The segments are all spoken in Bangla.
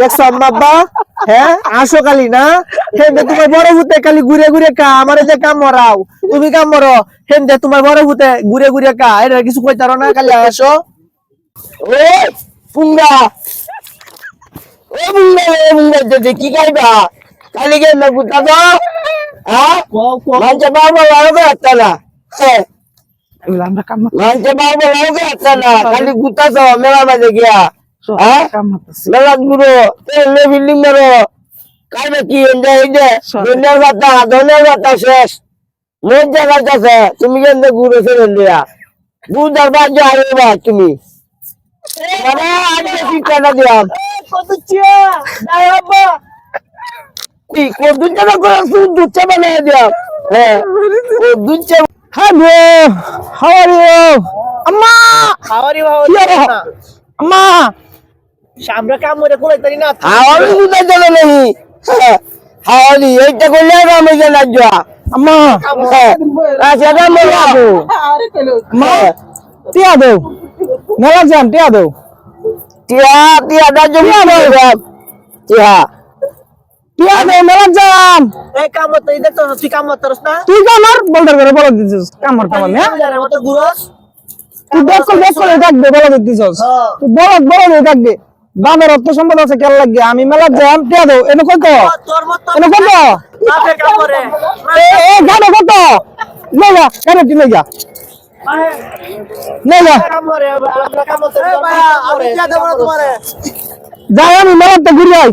দেখছ আম্মা আব্বা? হ্যাঁ? আসো খালি না? হেন্দে তোমার বড় ভূতে খালি ঘুরে ঘুরে কা আমারে যে কাম মরাও। তুমি কাম মরো। হেন্দে তোমার বড় ভূতে ঘুরে ঘুরে কা এটা কিছু কইতারো না খালি আসো। ও পুঙ্গা ও পুঙ্গা ও পুঙ্গা যদি কি খাইবা? খালি গে না গুতা তো। হ্যাঁ মানছে বাবা লাগবে একটা না। হ্যাঁ মানছে বাবা লাগবে একটা না। খালি গুতা তো মেলা মাঝে গিয়া। হ্যাঁ? কাম হতেছে মেলা গুরু তেলে বিল্ডিং মেরো। কাইবে কি? এন্ডে এন্ডে ধন্যবাদ বাতা ধন্যবাদ বাতা শেষ। মোট জায়গা আছে তুমি কেন ঘুরে ফেলে দিয়া? বুঝার বাদ যাবে তুমি। দিলাম। কি করে দুধ দিলাম? হ্যাঁ। দুধ আম্মা! আম্মা! আমরা কাম মরে কোলাই তারি না। হাওয়ারি দুধ চলে নেই হাওয়ারি এইটা করলে আমি জানা যা আম্মা হ্যাঁ সেটা আবো আম্মা টিয়া দাও। মেলা যান টিয়া দাও। টিয়া টিয়া দা জমি সব টিয়া টিয়া। দাও মেলা যান। এই কাম মত এই দেখছ তুই কাম মত করছ না? তুই কামার বলদার করে বলে দিছিস কামার কামার হ্যাঁ? গুরস তুই থাকবে বলে দিছিস হ্যাঁ। তুই বড় বড় থাকবে। দামের অর্থ সম্পদ আছে কেন লাগে আমি মেলা যাম টিয়া দাও এনে কত এনে কত এ এ কত? নে যা গাড়ি তুই নে যা। নে যা। কাম করে আমরা কাম মত আমি যা দেব না তোমারে। যাই আমি মেলাতে ঘুরে আই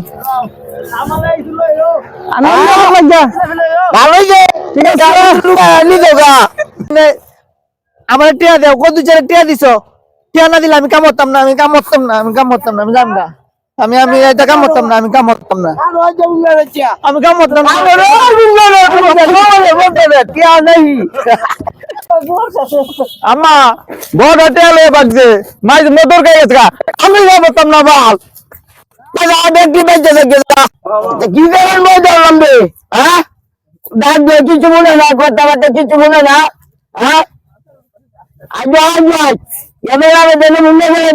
আমালে ইদুলো ইও আমি মেলা লাগা যে ঠিক আছে নি দেগা আমার টিয়া দেও কত চারে টিয়া দিছো? টিয়া না দিলে আমি কাম করতাম না আমি কাম করতাম না আমি কাম করতাম না আমি জান না। আমি আমি এটা কাম করতাম না আমি কাম করতাম না। আমি কাম করতাম না। টিয়া নেই। আম্মা বড় টেলে বাজছে মাই মোটর গাড়ি আছে আমি যাবতাম না বাল। কি করেন হ্যাঁ? ডাক দিয়ে কিছু মনে না কথাবার্তা কিছু মনে না। হ্যাঁ? আজ আজ। আজ এবার আমি দেনে মুন্ডে করে